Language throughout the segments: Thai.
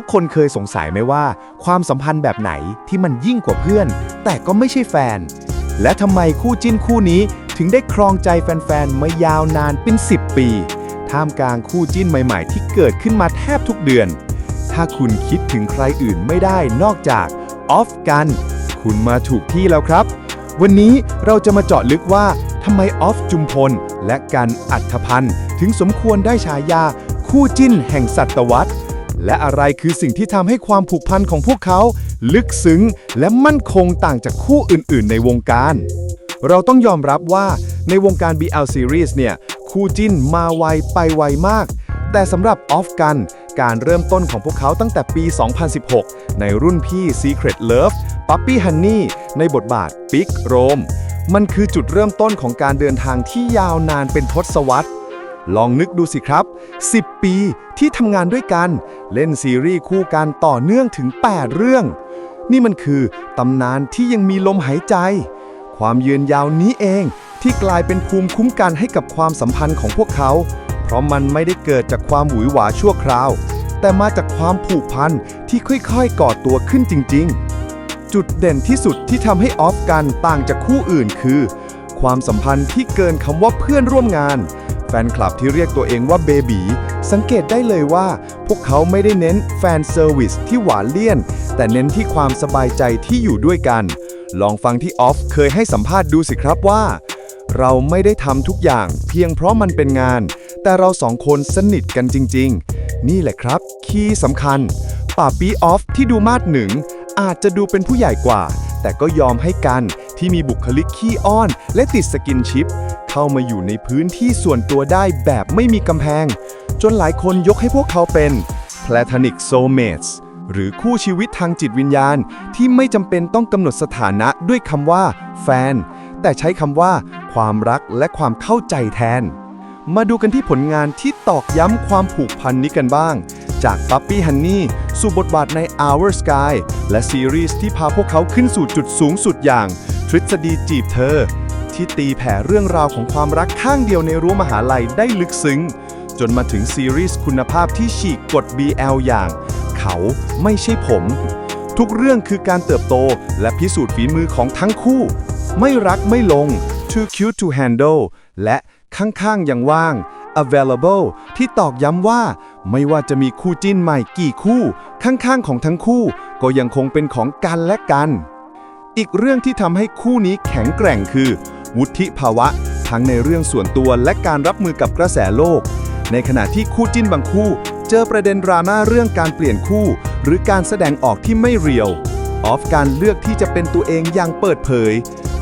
ทุกคนเคยสงสัยไหมว่า ความสัมพันธ์แบบไหนที่มันยิ่งกว่าเพื่อน แต่ก็ไม่ใช่แฟน และทำไมคู่จิ้นคู่นี้ถึงได้ครองใจแฟนๆมายาวนานเป็น 10 ปี ท่ามกลางคู่จิ้นใหม่ๆ ที่เกิดขึ้นมาแทบทุกเดือน ถ้าคุณคิดถึงใครอื่นไม่ได้นอกจากออฟกัน คุณมาถูกที่แล้วครับ วันนี้เราจะมาเจาะลึกว่าทำไมออฟจุมพล และกันอัธพันธ์ถึงสมควรได้ฉายาคู่จิ้นแห่งศตวรรษ และอะไรคือสิ่งที่ทำให้ความผูกพันของพวกเขา ลึกซึ้งและมั่นคงต่างจากคู่อื่นๆ ในวงการ เราต้องยอมรับว่าในวงการ BL Series เนี่ย คู่จิ้นมาไวไปไวมาก แต่สำหรับออฟกัน การเริ่มต้นของพวกเขาตั้งแต่ปี 2016 ในรุ่นพี่ Secret Love Puppy Honey ในบทบาท Big Rome มันคือจุดเริ่มต้นของการเดินทางที่ยาวนานเป็นทศวรรษ ลองนึกดูสิครับ 10 ปีที่ทำงานด้วยกัน เล่นซีรีส์คู่กันต่อเนื่องถึง 8 เรื่อง นี่มันคือตำนานที่ยังมีลมหายใจ ความยืนยาวนี้เองที่กลายเป็นภูมิคุ้มกันให้กับความสัมพันธ์ของพวกเขา เพราะมันไม่ได้เกิดจากความหวือหวาชั่วคราว แต่มาจากความผูกพันที่ค่อยๆ ก่อตัวขึ้นจริง ๆ จุดเด่นที่สุดที่ทำให้ออฟกันต่างจากคู่อื่นคือ ความสัมพันธ์ที่เกินคำว่าเพื่อนร่วมงาน แฟนคลับที่เรียกตัวเองว่าเบบีสังเกตได้เลยว่า พวกเขาไม่ได้เน้นแฟนเซอร์วิสที่หวานเลี่ยน แต่เน้นที่ความสบายใจที่อยู่ด้วยกัน ลองฟังที่ออฟเคยให้สัมภาษณ์ดูสิครับว่า เราไม่ได้ทำทุกอย่างเพียงเพราะมันเป็นงาน แต่เราสองคนสนิทกันจริง ๆ นี่แหละครับ คีย์สำคัญป่าปีออฟที่ดูมาดหนึ่งอาจจะดูเป็นผู้ใหญ่กว่า แต่ก็ยอมให้กันที่มีบุคลิกขี้อ้อน และติดสกินชิป เข้ามาอยู่ในพื้นที่ส่วนตัวได้แบบไม่มีกำแพง จนหลายคนยกให้พวกเขาเป็น Platonic Soulmates หรือคู่ชีวิตทางจิตวิญญาณที่ไม่จำเป็นต้องกำหนดสถานะด้วยคำว่า แฟน แต่ใช้คำว่า ความรักและความเข้าใจแทน มาดูกันที่ผลงานที่ตอกย้ำความผูกพันนี้กันบ้าง จาก Puppy Honey สู่บทบาทใน Our Sky และซีรีส์ที่พาพวกเขาขึ้นสู่จุดสูงสุดอย่าง ทฤษฎีจีบเธอ ที่ตีแผ่เรื่องราวของความรักข้างเดียวในรั้วมหาลัยได้ลึกซึ้ง จนมาถึงซีรีส์คุณภาพที่ฉีกกฎ BL อย่าง เขาไม่ใช่ผม ทุกเรื่องคือการเติบโตและพิสูจน์ฝีมือของทั้งคู่ ไม่รักไม่ลง too cute to handle และข้างๆยังว่าง available ที่ตอกย้ำว่า ไม่ว่าจะมีคู่จิ้นใหม่กี่คู่ ข้างๆของทั้งคู่ ก็ยังคงเป็นของกันและกัน อีกเรื่องที่ทำให้คู่นี้แข็งแกร่งคือ วุฒิภาวะ ทั้งในเรื่องส่วนตัวและการรับมือกับกระแสโลก ในขณะที่คู่จิ้นบางคู่ เจอประเด็นดราม่าเรื่องการเปลี่ยนคู่ หรือการแสดงออกที่ไม่เรียวออฟการเลือกที่จะเป็นตัวเองอย่างเปิดเผย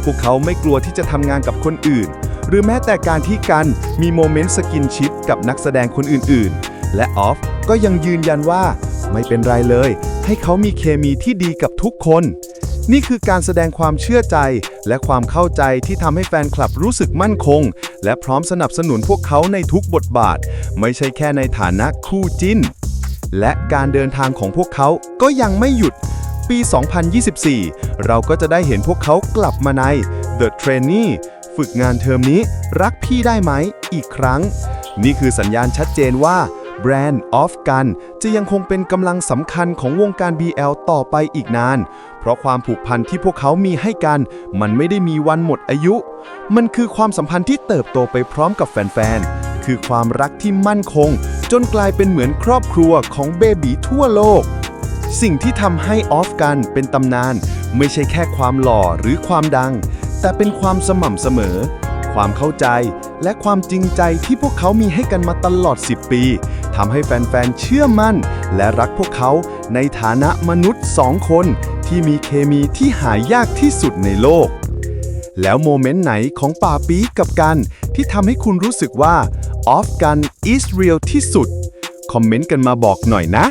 พวกเขาไม่กลัวที่จะทำงานกับคนอื่น หรือแม้แต่การที่กันมีโมเมนต์สกินชิปกับนักแสดงคนอื่นๆ และออฟก็ยังยืนยันว่า ไม่เป็นไรเลย ให้เขามีเคมีที่ดีกับทุกคน นี่คือการแสดงความเชื่อใจ และความเข้าใจที่ทำให้แฟนคลับรู้สึกมั่นคง และพร้อมสนับสนุนพวกเขาในทุกบทบาท ไม่ใช่แค่ในฐานะคู่จิ้น และการเดินทางของพวกเขาก็ยังไม่หยุด ปี 2024 เราก็จะได้เห็นพวกเขากลับมาใน The Trainee ฝึกงานเทอมนี้รักพี่ได้ไหมอีกครั้ง นี่คือสัญญาณชัดเจนว่า แบรนด์ Off Gun จะยังคงเป็นกำลังสำคัญของวงการ BL ต่อไปอีกนาน เพราะความผูกพันที่พวกเขามีให้กัน มันไม่ได้มีวันหมดอายุ มันคือความสัมพันธ์ที่เติบโตไปพร้อมกับแฟนๆ คือความรักที่มั่นคง จนกลายเป็นเหมือนครอบครัวของเบบีทั่วโลก สิ่งที่ทำให้ออฟกันเป็นตำนาน ไม่ใช่แค่ความหล่อหรือความดัง แต่เป็นความสม่ำเสมอความเข้าใจและความจริงใจที่พวกเขามีให้กันมาตลอด 10 ปี ทำให้แฟนๆ เชื่อมั่น และรักพวกเขาในฐานะมนุษย์สองคนที่มีเคมีที่หายากที่สุดในโลก แล้วโมเมนต์ไหนของป่าปีกับกัน ที่ทำให้คุณรู้สึกว่า ออฟกัน is real ที่สุด คอมเมนต์กันมาบอกหน่อยนะ